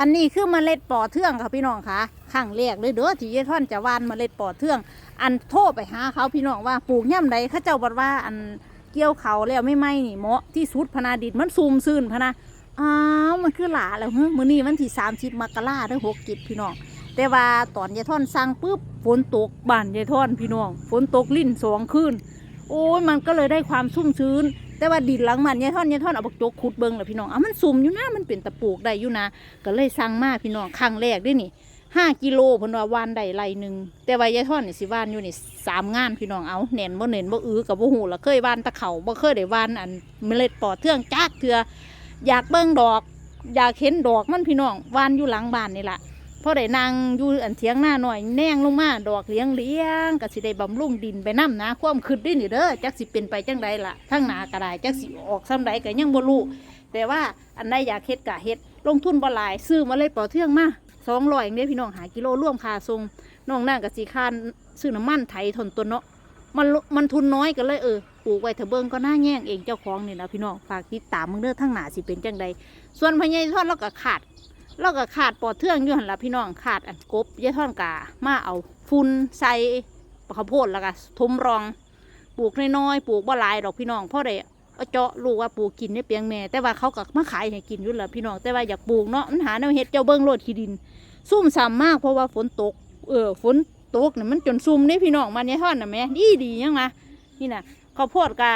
อันนี้คือเมล็ดปอเทืองค่ะพี่น้องค่ะข้างแรกเลยเด้อที่ยายท่อนจะวานเมล็ดปอเทือง อันโทรไปหาเขาพี่น้องว่าปลูกย่ำใดเขาเจ้าบอกว่าอันเกี่ยวเขาแล้วไม่ไหมนี่เหมาะที่สุดพนาดิดมันซูมซื่นพนะอ้าวมันคือหลาแล้วเฮ้ยมื้อนี้วันที่สามสิบมกราเด้อหกกิจพี่น้องแต่ว่าตอนยายท่อนสั่งปุ๊บฝนตกบานยายท่อนพี่น้องฝนตกลิ่นสองคืนโอ้ยมันก็เลยได้ความชุ่มชื้น แต่ว่าดินหลังมันยายท่อนยายท่อนเอาบักจกขุดเบิ่งแหละพี่น้องอะมันซุ่มอยู่นะมันเป็นตะปูกได้อยู่นะก็เลยสั่งมาพี่น้องครั้งแรกด้วยนี่ห้ากิโลพนว่าวานได้ไรหนึ่งแต่ว่ายายท่อนนี่สิวานอยู่นี่สามงานพี่น้องเอาแหน่นบ่เน่นบ่อื้อกับบ่หูละเคยวานตะเขาบ่เคยได้วานอันเมล็ดปอเทืองจักเถื่ออยากเบิ่งดอก อยากเห็นดอกมันพี่น้องวานอยู่หลังบ้านนี่แหละ อได้นางอยู่อันเทียงหน้าหน่อยแนงลงมาดอกเลี้ยงเลี้ยงก็สิได้บำรุงดินไปน้ำนะความคืดดินนี่เด้อจักสิเป็นไปจังใดล่ะทั้งหนากระไดจักสิออกซ้ำใดก็ยังบ่รู้แต่ว่าอันใดอยากเฮ็ดกะเฮ็ดลงทุนบ่หลายซื้อมาเลยปอเทืองมาสองร้อยเด้พี่น้องหากิโลร่วมค่าทรงน้องนั่นก็สิคานซื้อน้ำมันไถทนตัวเนาะมันมันทุนน้อยก็เลยเออปลูกไว้เถอะเบิ่งก็น่าแย่งเองเจ้าของนี่นะพี่น้องฝากติดตามมึงเด้อทั้งหนาสิเป็นจังใดส่วนพญายทอดเราก็ขาด เราก็ขาดปอดเทืองอยู่หันละพี่น้องขาดอันกบยายท่อนกามาเอาฟุ้นใส่ข้าวโพดแล้วก็ทมรอง ปลูกน้อยๆปลูกบ่หลายดอกพี่น้องพราะได้เอาเจาะลูกว่าปลูกกินในเปียงแม่ แต่ว่าเขาก็มาขายให้กินอยู่แล้วพี่น้องแต่ว่าอยากปลูกเนาะมันหาแนวเฮ็ดเจ้าเบิ้งโลดขี้ดิน ซุ่มซ้ำมากเพราะว่าฝนตก เออฝนตกเนี่ยมันจนซุ่มนี่พี่น้องมันยายท่อนน่ะแม่ดีดียังมานี่น่ะข้าวโพดกะ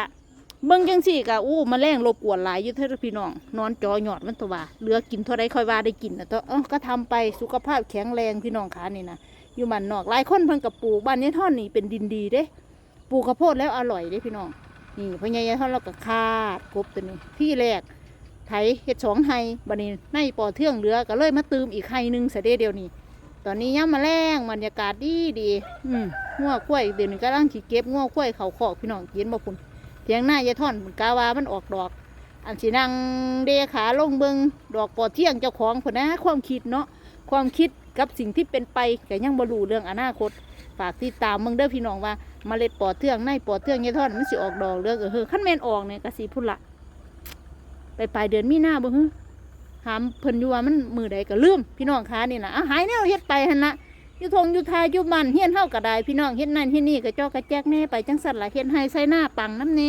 เบิ่งจังสี่กะอู้มาแรงรบกวนหลายอยู่เท่าพี่น้องนอนจอหยอดมันตัวว่าเหลือกินเท่าไรค่อยว่าได้กินนะตัวเออก็ทำไปสุขภาพแข็งแรงพี่น้องขานี่นะอยู่มันนอกหลายคนเพิ่นกับปลูกบ้านนี้ท่อนนี่เป็นดินดีเด้ปลูกข้าวโพดแล้วอร่อยเด้พี่น้องนี่พ่อใหญ่ท่อนเราก็คาดกบตัวนี้ที่แรกไถเฮ็ดสองไฮบัดนี้ในปอเทืองเหลือก็เลยมาตืมอีกไฮหนึงเสยเดเดียวนี้ตอนนี้ย่ำมาแรงบรรยากาศดีดีอืมงัวข้วยเดี๋ยวนี้ก็ร่างขีเก็บงัวข้วยเขาขอกพี่น้องเย็นบ่พุ่น เทียงหน้ายายท่อนกาวามันออกดอก อันสินังเดขาลงเบิงดอกปอเที่ยงเจ้าของผนนะความคิดเนาะความคิดกับสิ่งที่เป็นไปแต่ยังบรูเรื่องอนาคตฝากติดตามเมืองเด้อพี่น้องว่าเมล็ดปอเทืองในปอเทืองยายท่อนมันสิออกดอกเรื่องเออเฮ้อขั้นแมนออกเนี่ยกสิพุ่นละไปปลายเดือนมีนาบ่ฮึถามเพิ่นอยู่ว่ามันมือใดก็ลืมพี่น้องค้านี่นะอะหายแนวเฮ็ดไปหันละ ยู่ทงอยู่ทายอยู่บ้านเฮียนเฮาก็ไดพี่น้องเฮ็ดนั่นเฮ็ดนี่ก็จอกกระแจกแน่ไปจังสั่นละเฮ็ดให้ใส่หน้าปังน้ำแน่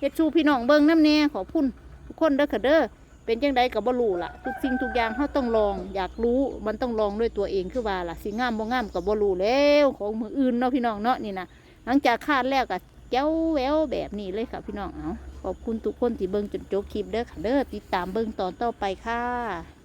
เฮ็ดชูพี่น้องเบิ่งน้ำแน่ขอพุ่นทุกคนเด้อค่ะเด้อเป็นจังใดก็บ่รู้ล่ะ ทุกสิ่งทุกอย่างเฮาต้องลอง อยากรู้มันต้องลองด้วยตัวเองคือว่าล่ะสิงามบ่งามก็บ่รู้แล้วของมืออื่นเนาะพี่น้องเนาะนี่นะหลังจากคาดแล้วก็เจ้าแววแบบนี้เลยค่ะพี่น้องเอาขอบคุณทุกคนที่เบิ่งจนจบคลิปเด้อค่ะเด้อติดตามเบิ่งตอนต่อไปค่ะ